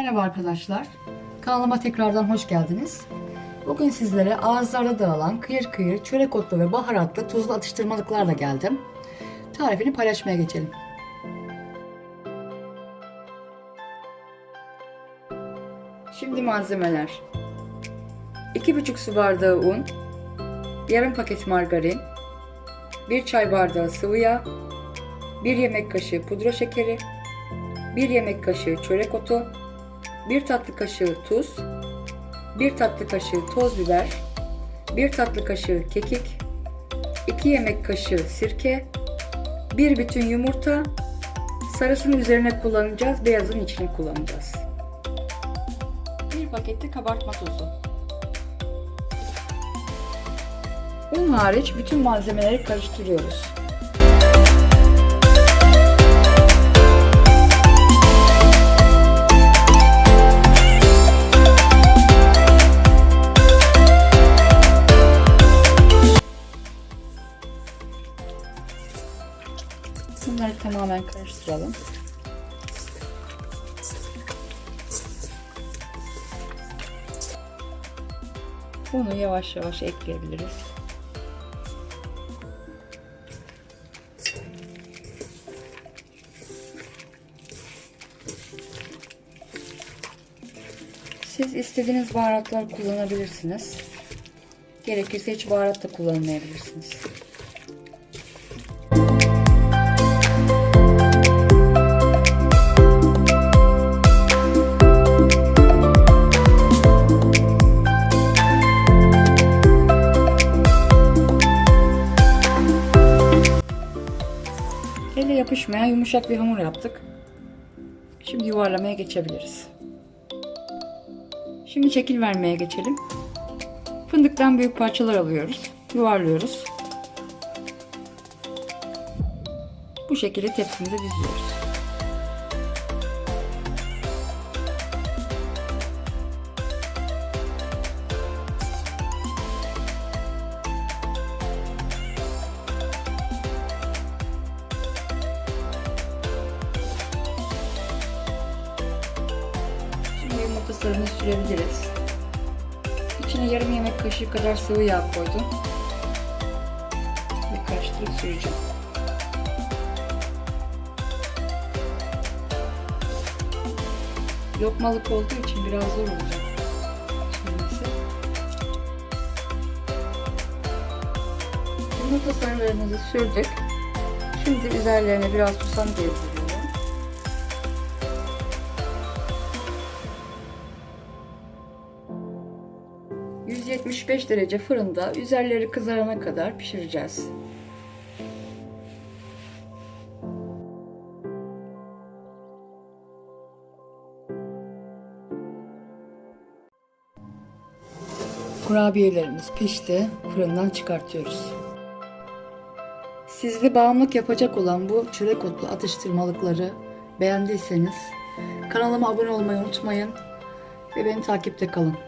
Merhaba arkadaşlar. Kanalıma tekrardan hoş geldiniz. Bugün sizlere ağızlarda dağılan kıyır kıyır çörek otlu ve baharatlı tuzlu atıştırmalıklarla geldim. Tarifini paylaşmaya geçelim. Şimdi malzemeler. 2,5 su bardağı un, yarım paket margarin, 1 çay bardağı sıvı yağ, 1 yemek kaşığı pudra şekeri, 1 yemek kaşığı çörek otu, 1 tatlı kaşığı tuz, 1 tatlı kaşığı toz biber, 1 tatlı kaşığı kekik, 2 yemek kaşığı sirke, 1 bütün yumurta, sarısını üzerine kullanacağız, beyazın içine kullanacağız. 1 pakette kabartma tozu. Un hariç bütün malzemeleri karıştırıyoruz. Bunları tamamen karıştıralım. Bunu yavaş yavaş ekleyebiliriz. Siz istediğiniz baharatlar kullanabilirsiniz. Gerekirse hiç baharat da kullanmayabilirsiniz. Elle yapışmayan yumuşak bir hamur yaptık. Şimdi yuvarlamaya geçebiliriz. Şimdi şekil vermeye geçelim. Fındıktan büyük parçalar alıyoruz. Yuvarlıyoruz. Bu şekilde tepsimize diziyoruz. Sarını sürebiliriz. İçine yarım yemek kaşığı kadar sıvı yağ koydum. Ve karıştırıp süreceğim. Lokmalık olduğu için biraz zor olacak. Yumurta sarılarımızı sürdük. Şimdi üzerlerine biraz susam gezdiriyorum. 175 derece fırında üzerleri kızarana kadar pişireceğiz. Kurabiyelerimiz pişti. Fırından çıkartıyoruz. Sizde bağımlılık yapacak olan bu çörek otlu atıştırmalıkları beğendiyseniz kanalıma abone olmayı unutmayın ve beni takipte kalın.